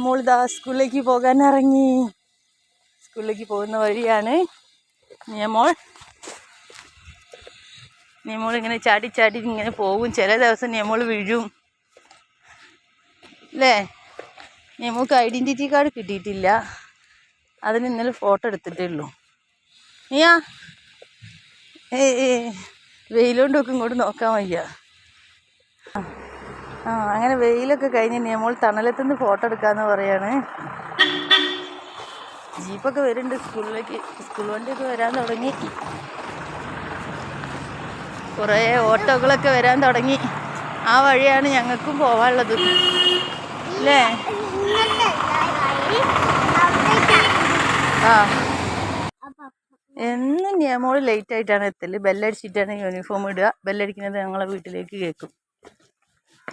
ഇതാ സ്കൂളിലേക്ക് പോകാൻ ഇറങ്ങി സ്കൂളിലേക്ക് പോകുന്ന വഴിയാണ് നിയമോൾ. നിയമോൾ ഇങ്ങനെ ചാടി ചാടി ഇങ്ങനെ പോകും. ചില ദിവസം നിയമോൾ വീഴും. അല്ലേ? നിയമോൾക്ക് ഐഡന്റിറ്റി കാർഡ് കിട്ടിയിട്ടില്ല. അതിന് ഇന്നലെ ഫോട്ടോ എടുത്തിട്ടേ ഉള്ളൂ. നീയാ? ഏ വെയിലുകൊണ്ടൊക്കെ ഇങ്ങോട്ട് നോക്കാൻ വയ്യ. ആ അങ്ങനെ വെയിലൊക്കെ കഴിഞ്ഞ് നിയമോൾ തണലത്തുനിന്ന് ഫോട്ടോ എടുക്കാന്ന് പറയാണ്. ജീപ്പൊക്കെ വരുന്നുണ്ട് സ്കൂളിലേക്ക്. സ്കൂൾ വണ്ടിയൊക്കെ വരാൻ തുടങ്ങി. കുറേ ഓട്ടോകളൊക്കെ വരാൻ തുടങ്ങി. ആ വഴിയാണ് ഞങ്ങൾക്കും പോവാനുള്ളത്. അല്ലേ? ആ. എന്നും നിയമോൾ ലേറ്റ് ആയിട്ടാണ് എത്തൽ. ബെല്ലടിച്ചിട്ടാണ് യൂണിഫോം ഇടുക. ബെല്ലടിക്കുന്നത് ഞങ്ങളെ വീട്ടിലേക്ക് കേൾക്കും.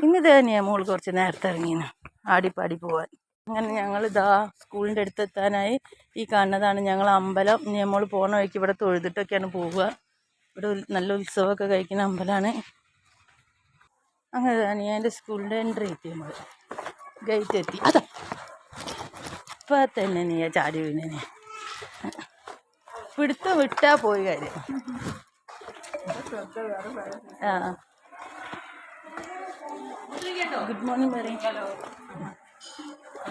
ഇന്നിത് മോൾ കുറച്ച് നേരത്തെ ഇറങ്ങിയാണ് ആടിപ്പാടി പോവാൻ. അങ്ങനെ ഞങ്ങൾ ഇതാ സ്കൂളിന്റെ അടുത്ത് എത്താനായി. ഈ കാണുന്നതാണ് ഞങ്ങൾ അമ്പലം. മോൾ പോണ വഴിക്ക് ഇവിടെ തൊഴുതിട്ടൊക്കെയാണ് പോവുക. ഇവിടെ നല്ല ഉത്സവമൊക്കെ കഴിക്കുന്ന അമ്പലമാണ് അങ്ങനെ ഞാൻ സ്കൂളിന്റെ എൻട്രി എത്തി നമ്മൾ ഗേറ്റ് എത്തി. അതാ. ഇപ്പം തന്നെ നീ ചാടി വീണേ നീ പിടുത്തം വിട്ടാൽ പോയി കാര്യം. ആ. ഗുഡ് മോർണിംഗ് പറയും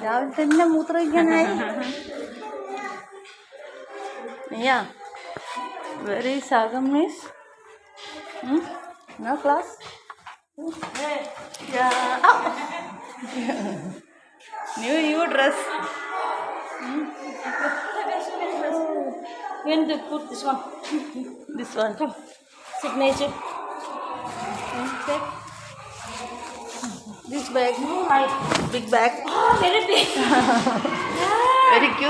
രാവിലെ തന്നെ മൂത്രമൊഴിക്കാനായി നീയാ very സാഗം miss no class new you dress When to put this one? This one Signature. This bag, no, my big bag. Oh, very big. yeah. Very cute.